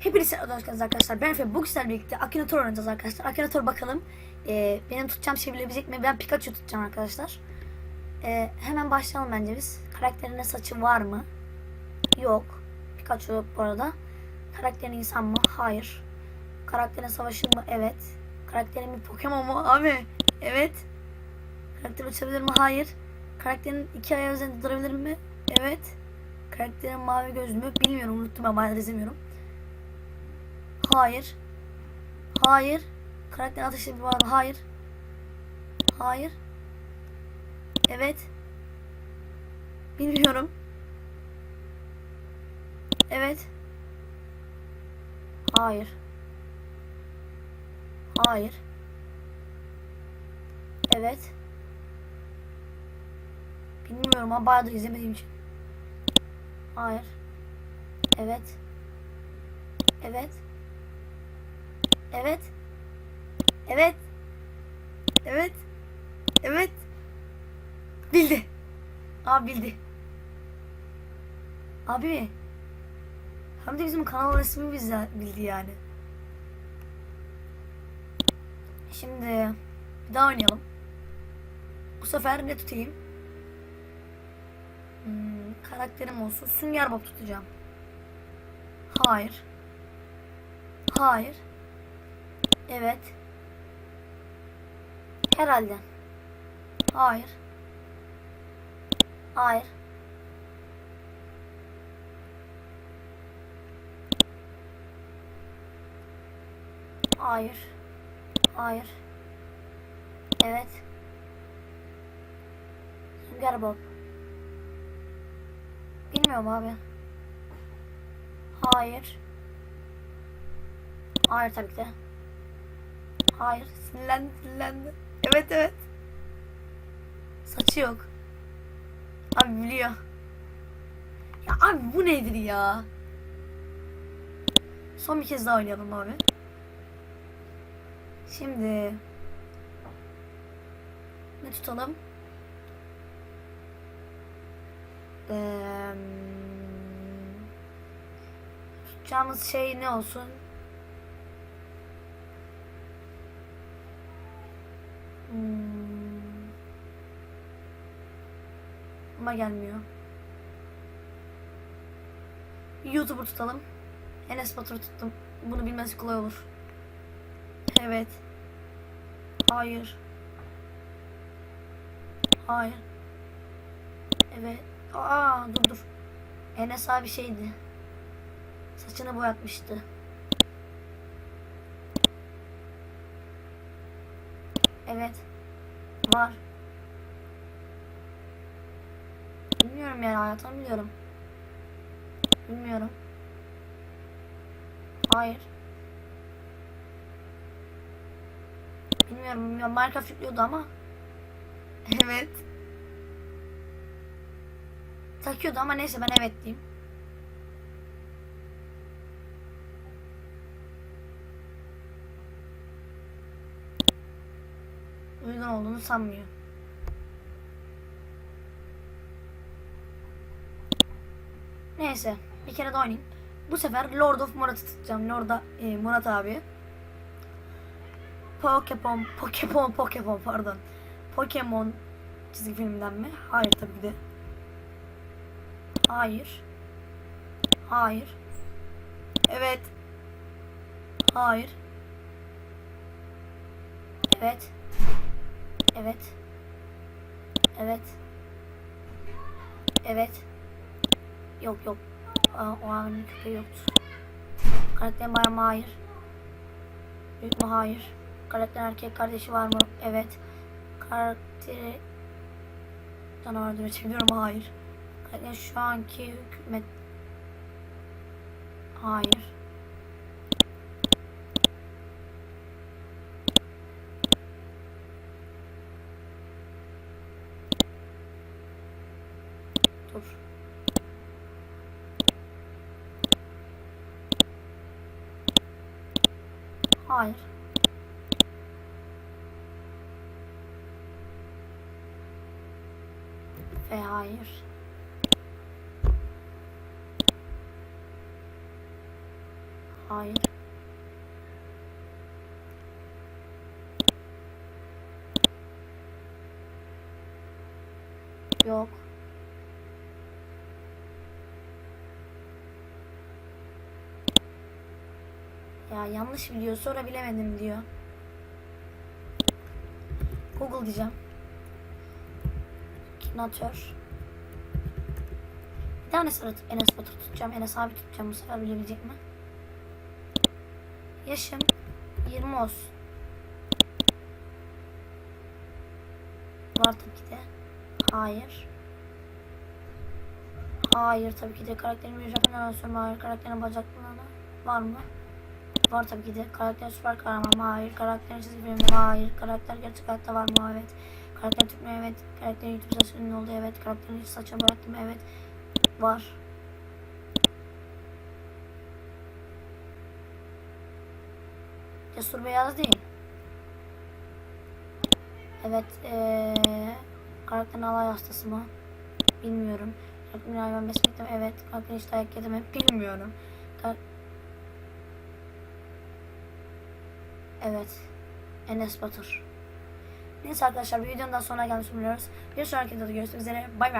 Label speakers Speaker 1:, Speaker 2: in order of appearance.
Speaker 1: Hepinize hoş arkadaşlar. Ben Efe. Bugün sizlerle birlikte Akinator oynayacağız arkadaşlar. Akinator bakalım. Ee, benim tutacağım şey bilebilecek mi? Ben Pikachu tutacağım arkadaşlar. Ee, hemen başlayalım bence biz. Karakterine saçı var mı? Yok. Pikachu bu arada. Karakterin insan mı? Hayır. Karakterin savaşın mı? Evet. Karakterin bir Pokemon mu? Abi. Evet. Karakter uçabilir mi? Hayır. Karakterin iki ayağı üzerinde durabilir mi? Evet. Karakterin mavi gözlü mü? Bilmiyorum. Unuttum ama ben izlemiyorum. Hayır. Hayır. Karakterin ateşli bir var mı? Hayır. Hayır. Evet. Bilmiyorum. Evet. Hayır. Hayır. Evet. Bilmiyorum ama bayağı da izlemediğim için. Hayır. Evet. Evet. Evet. Evet. Evet. Evet. Bildi. Abi bildi. Abi. Hem de bizim kanal ismi bize bildi yani. Şimdi bir daha oynayalım. Bu sefer ne tutayım? Hmm, karakterim olsun. Sünger Bob tutacağım. Hayır. Hayır. Evet. Herhalde. Hayır. Hayır. Hayır. Hayır. Evet. Sünger Bob. Bilmiyorum abi. Hayır. Hayır tabii ki de. Hayır. Sinirlendi, sinirlendi. Evet, evet. Saçı yok. Abi biliyor. Ya abi bu nedir ya? Son bir kez daha oynayalım abi. Şimdi ne tutalım? Ee, tutacağımız şey ne olsun? Ama gelmiyor. YouTuber tutalım. Enes Batur tuttum. Bunu bilmesi kolay olur. Evet. Hayır. Hayır. Evet. Aa dur dur. Enes abi şeydi. Saçını boyatmıştı. Evet. Var. Bilmiyorum yani hayatım biliyorum. Bilmiyorum. Hayır. Bilmiyorum, bilmiyorum. Minecraft yüklüyordu ama. Evet. Takıyordu ama neyse ben evet diyeyim. Uygun olduğunu sanmıyor. Neyse bir kere daha oynayayım. Bu sefer Lord of Murat'ı tutacağım. Lord'a e, Murat abi. Pokemon, Pokemon, Pokemon pardon. Pokemon çizgi filminden mi? Hayır tabii de. Hayır. Hayır. Evet. Hayır. Evet. Evet. Evet. Evet. Yok yok. O anın köpeği yoktu. Karakterin bayağı mı? Hayır. Büyük mü? Hayır. Karakter erkek kardeşi var mı? Evet. Karakteri canavar üretebiliyor mu? Hayır. Karakter şu anki hükümet Hayır. Dur. Hayır. Ve hayır. Hayır. Yok. Ya yanlış biliyor sonra bilemedim diyor. Google diyeceğim. Kinatör. Bir tane sıra Enes Batur tutacağım. Enes abi tutacağım bu sefer bilebilecek mi? Yaşım 20 olsun. Var tabii ki de. Hayır. Hayır tabii ki de karakterin bir Japon animasyonu. Karakterin bacaklarına var mı? Var tabii ki de. Karakter süper kahraman mı? Hayır. Karakterin çizgi filmi mi? Hayır. Karakter gerçek hayatta var mı? Evet. Karakter Türk mü? Evet. Karakterin YouTube saçı ünlü oldu? Evet. Karakterin saçını bıraktı mı? Evet. Var. Cesur Beyaz değil. Evet. Ee, karakterin alay hastası mı? Bilmiyorum. Karakterin hayvan besmekte? Evet. Karakterin hiç dayak yedi mi? Bilmiyorum. Kar- Evet. Enes Batur. Neyse arkadaşlar bir videonun daha sonuna gelmiş bulunuyoruz. Bir sonraki videoda görüşmek üzere. Bay bay.